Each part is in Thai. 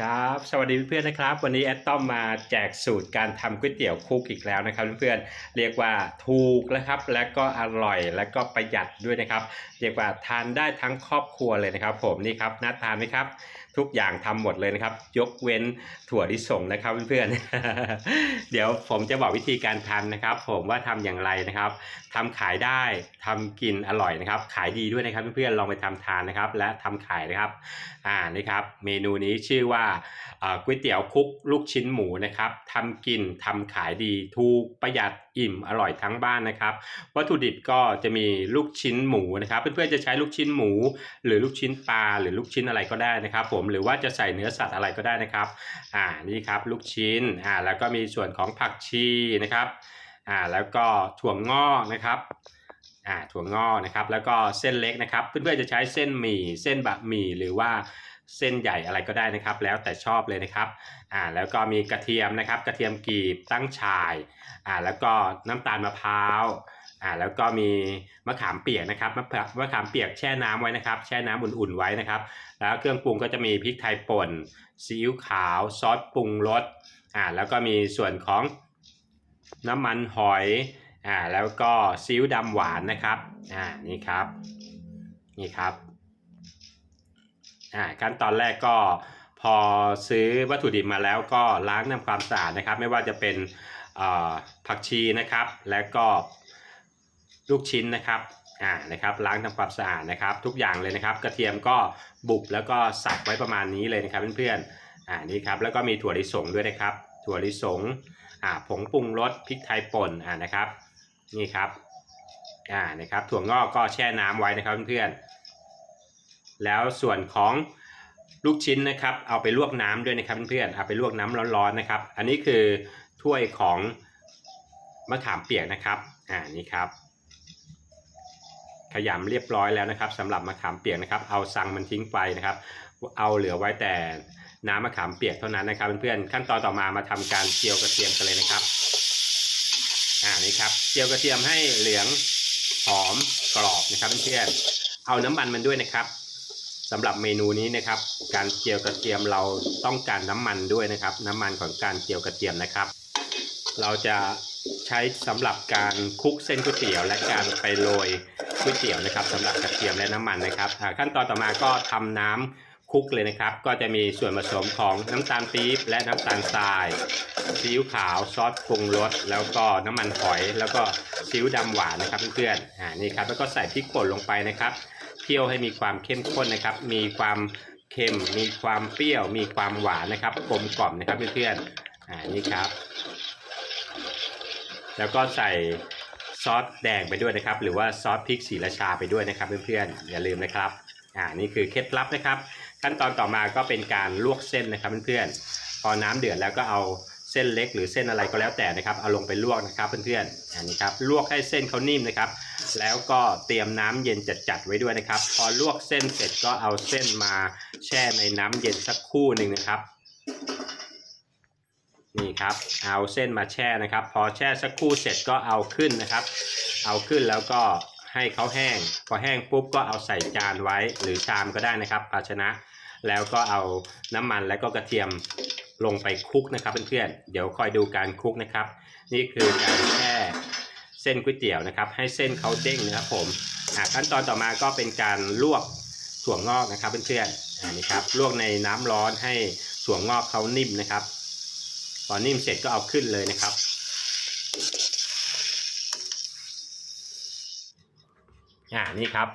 ครับ สวัสดีเพื่อนๆนะครับ วันนี้แอดต้อมมาแจกสูตรการทำก๋วยเตี๋ยวคุกอีกแล้วนะครับเพื่อนๆเรียกว่าถูกนะครับ และก็อร่อยและก็ประหยัดด้วยนะครับ เรียกว่าทานได้ทั้งครอบครัวเลยนะครับ ผมนี่ครับน่าทานไหมครับ ทุกอย่างทำหมดเลยนะครับ ยกเว้นถั่วลิสงนะครับเพื่อนๆ เดี๋ยวผมจะบอกวิธีการทำนะครับ ผมว่าทำอย่างไรนะครับทำขายได้ทำกินอร่อยนะครับ ขายดีด้วยนะครับเพื่อนๆลองไปทำทานนะครับ และทำขายนะครับ อ่านี่ครับ เมนูนี้ชื่อว่าอ่าก๋วยเตี๋ยวคุกลูกชิ้นหมูนะครับทำกินทำขายดีถูกประหยัดอิ่มอร่อยทั้งบ้านนะครับ วัตถุดิบก็จะมีลูกชิ้นหมูนะครับ เพื่อนๆจะใช้ลูกชิ้นหมู หรือลูกชิ้นปลาหรือลูกชิ้นอะไรก็ได้นะครับ ผมหรือว่าจะใส่เนื้อสัตว์อะไรก็ได้นะครับอ่านี่ครับลูกชิ้นอ่าแล้วก็มีส่วนของผักชีนะครับอ่าแล้วก็ถั่วงอกนะครับอ่าถั่วงอกนะครับ แล้วก็เส้นเล็กนะครับ เพื่อนๆจะใช้เส้นหมี่เส้นบะหมี่หรือว่า เส้นใหญ่อะไรก็ได้นะครับ แล้วแต่ชอบเลยนะครับอ่าแล้วก็มีกระเทียมนะครับ กระเทียมกรีบตั้งฉ่ายอ่าแล้วก็น้ำตาลมะพร้าวอ่าแล้วก็มีมะขามเปียกนะครับมะมะขามเปียกแช่น้ำไว้นะครับ แช่น้ำอุ่นๆไว้นะครับ แล้วเครื่องปรุงก็จะมีพริกไทยป่นซีอิ๊วขาวซอสปรุงรสอ่าแล้วก็มีส่วนของน้ำมันหอยอ่าแล้วก็ซีอิ๊วดำหวานนะครับอ่านี่ครับนี่ครับ อ่าขั้นตอนแรกก็พอซื้อวัตถุดิบมาแล้วก็ล้างทำความสะอาดนะครับ ไม่ว่าจะเป็นอ่อผักชีนะครับ แล้วก็ลูกชิ้นนะครับอ่านะครับล้างทำความสะอาดนะครับ ทุกอย่างเลยนะครับ กระเทียมก็บุบแล้วก็สับไว้ประมาณนี้เลยนะครับเพื่อนๆอ่านี่ครับแล้วก็มีถั่วลิสงด้วยนะครับ ถั่วลิสงอ่าผงปรุงรสพริกไทยป่นอ่านะครับนี่ครับอ่านะครับถั่วงอกก็แช่น้ำไว้นะครับเพื่อนๆ แล้วส่วนของลูกชิ้นนะครับเอาไปลวกน้ำด้วยนะครับเพื่อนๆเอาไปลวกน้ำร้อนๆนะครับ อันนี้คือถ้วยของมะขามเปียกนะครับอ่านี่ครับ ขยำเรียบร้อยแล้วนะครับสำหรับมะขามเปียกนะครับ เอาซังมันทิ้งไปนะครับ เอาเหลือไว้แต่น้ำมะขามเปียกเท่านั้นนะครับเพื่อนๆขั้นตอนต่อมามาทำการเจียวกระเทียมกันเลยนะครับอ่านี่ครับเจียวกระเทียมให้เหลืองหอมกรอบนะครับเพื่อนๆเอาน้ำมันมันด้วยนะครับ สำหรับเมนูนี้นะครับ การเจียวกระเทียมเราต้องการน้ำมันด้วยนะครับ น้ำมันของการเจียวกระเทียมนะครับ เราจะใช้สำหรับการคลุกเส้นก๋วยเตี๋ยว และการไปโรยก๋วยเตี๋ยวนะครับสำหรับกระเทียมและน้ำมันนะครับขั้นตอนต่อมาก็ทำน้ำคลุกเลยนะครับ ก็จะมีส่วนผสมของน้ำตาลปี๊บและน้ำตาลทรายซีอิ๊วขาวซอสปรุงรสแล้วก็น้ำมันหอย แล้วก็ซีอิ๊วดำหวานนะครับเพื่อนๆอ่านี่ครับแล้วก็ใส่พริกป่นลงไปนะครับ เคี่ยวให้มีความเข้มข้นนะครับ มีความเค็ม มีความเปรี้ยว มีความหวานนะครับกลมกล่อมนะครับเพื่อนๆอ่านี่ครับ แล้วก็ใส่ซอสแดงไปด้วยนะครับ หรือว่าซอสพริกศรีราชาไปด้วยนะครับเพื่อนๆอย่าลืมนะครับอ่านี่คือเคล็ดลับนะครับ ขั้นตอนต่อมาก็เป็นการลวกเส้นนะครับเพื่อนๆพอน้ำเดือดแล้วก็เอา เส้นเล็กหรือเส้นอะไรก็แล้วแต่นะครับเอาลงไปลวกนะครับเพื่อนๆอันนี้ครับลวกให้เส้นเขานิ่มนะครับ แล้วก็เตรียมน้ำเย็นจัดๆไว้ด้วยนะครับ พอลวกเส้นเสร็จก็เอาเส้นมาแช่ในน้ำเย็นสักคู่หนึ่งนะครับนี่ครับเอาเส้นมาแช่นะครับ พอแช่สักครู่เสร็จก็เอาขึ้นนะครับ เอาขึ้นแล้วก็ให้เขาแห้ง พอแห้งปุ๊บก็เอาใส่จานไว้หรือชามก็ได้นะครับ ภาชนะ แล้วก็เอาน้ำมันและก็กระเทียม ลงไปคลุกนะครับเพื่อนๆเดี๋ยวคอยดูการคลุกนะครับ นี่คือการแช่เส้นก๋วยเตี๋ยวนะครับ ให้เส้นเขาเด้งนะครับผมขั้นตอนต่อมาก็เป็นการลวกถั่วงอกนะครับเพื่อนๆอันนี้ครับลวกในน้ำร้อนให้ถั่วงอกเขานิ่มนะครับพอนิ่มเสร็จก็เอาขึ้นเลยนะครับอ่านี่ครับ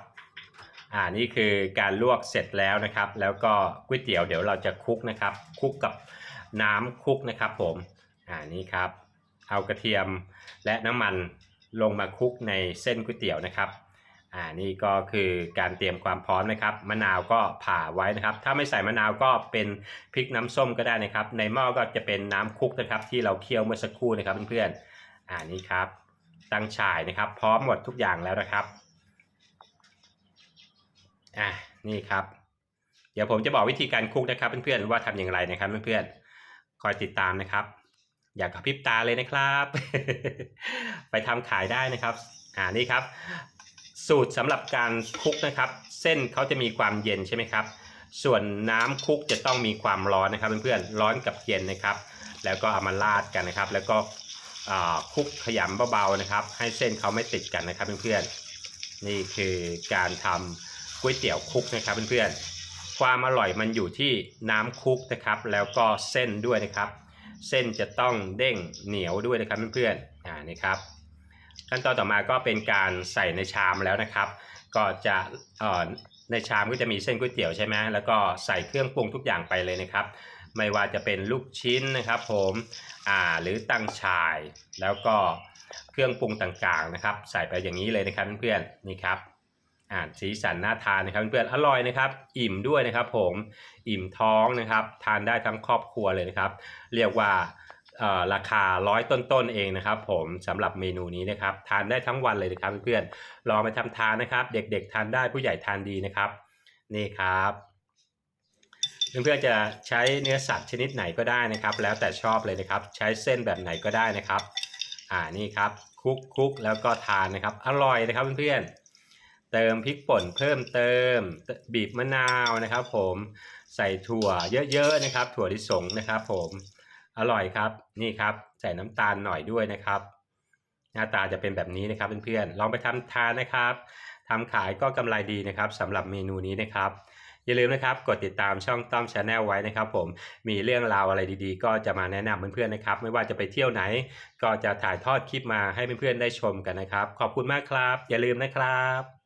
อ่านี่คือการลวกเสร็จแล้วนะครับ แล้วก็ก๋วยเตี๋ยวเดี๋ยวเราจะคลุกนะครับคลุกกับ น้ำคลุกนะครับผมอ่านี่ครับ เอากระเทียมและน้ำมันลงมาคลุกในเส้นก๋วยเตี๋ยวนะครับอ่านี่ก็คือการเตรียมความพร้อมนะครับ มะนาวก็ผ่าไว้นะครับ ถ้าไม่ใส่มะนาวก็เป็นพริกน้ำส้มก็ได้นะครับ ในหม้อก็จะเป็นน้ำคลุกนะครับ ที่เราเคี่ยวเมื่อสักครู่นะครับเพื่อนๆอ่านี่ครับตั้งฉ่ายนะครับ พร้อมหมดทุกอย่างแล้วนะครับอะนี่ครับ เดี๋ยวผมจะบอกวิธีการคลุกนะครับเพื่อนๆว่าทำอย่างไรนะครับเพื่อนๆ คอยติดตามนะครับ อยากกระพริบตาเลยนะครับ ไปทำขายได้นะครับอ่านี่ครับ สูตรสำหรับการคลุกนะครับ เส้นเขาจะมีความเย็นใช่ไหมครับ ส่วนน้ำคลุกจะต้องมีความร้อนนะครับเพื่อนๆร้อนกับเย็นนะครับ แล้วก็เอามาราดกันนะครับ แล้วก็คลุกขยำเบาๆนะครับ ให้เส้นเขาไม่ติดกันนะครับเพื่อนๆนี่คือการทำก๋วยเตี๋ยวคลุกนะครับเพื่อนๆ ความอร่อยมันอยู่ที่น้ำคุกนะครับ แล้วก็เส้นด้วยนะครับ เส้นจะต้องเด้งเหนียวด้วยนะครับเพื่อนๆอ่านี่ครับขั้นตอนต่อมาก็เป็นการใส่ในชามแล้วนะครับ ก็จะเอ่อในชามก็จะมีเส้นก๋วยเตี๋ยวใช่ไหมแล้วก็ใส่เครื่องปรุงทุกอย่างไปเลยนะครับ ไม่ว่าจะเป็นลูกชิ้นนะครับ ผมอ่าหรือตังฉ่ายแล้วก็เครื่องปรุงต่างๆนะครับ ใส่ไปอย่างนี้เลยนะครับเพื่อนๆนี่ครับ อ่าสีสันน่าทานนะครับเพื่อนๆอร่อยนะครับ อิ่มด้วยนะครับผมอิ่มท้องนะครับ ทานได้ทั้งครอบครัวเลยนะครับ เรียกว่าราคาร้อยต้นๆเองนะครับ ผมสำหรับเมนูนี้นะครับ ทานได้ทั้งวันเลยนะครับเพื่อนๆลองไปทำทานนะครับ เด็กๆ ทานได้ผู้ใหญ่ทานดีนะครับ นี่ครับเพื่อนๆจะใช้เนื้อสัตว์ชนิดไหนก็ได้นะครับ แล้วแต่ชอบเลยนะครับ ใช้เส้นแบบไหนก็ได้นะครับ อ่านี่ครับคลุกคลุกแล้วก็ทานนะครับ อร่อยนะครับเพื่อนๆ เติมพริกป่นเพิ่มเติมบีบมะนาวนะครับ ผมใส่ถั่วเยอะๆนะครับ ถั่วลิสงนะครับ ผมอร่อยครับนี่ครับ ใส่น้ำตาลหน่อยด้วยนะครับ หน้าตาจะเป็นแบบนี้นะครับเพื่อนๆลองไปทำทานนะครับทำขายก็กำไรดีนะครับสำหรับเมนูนี้นะครับอย่าลืมนะครับกดติดตามช่องต้อมชาแนลไว้นะครับ ผมมีเรื่องราวอะไรดีๆ ก็จะมาแนะนำเพื่อนๆนะครับ ไม่ว่าจะไปเที่ยวไหน ก็จะถ่ายทอดคลิปมาให้เพื่อนๆได้ชมกันนะครับ ขอบคุณมากครับ อย่าลืมนะครับ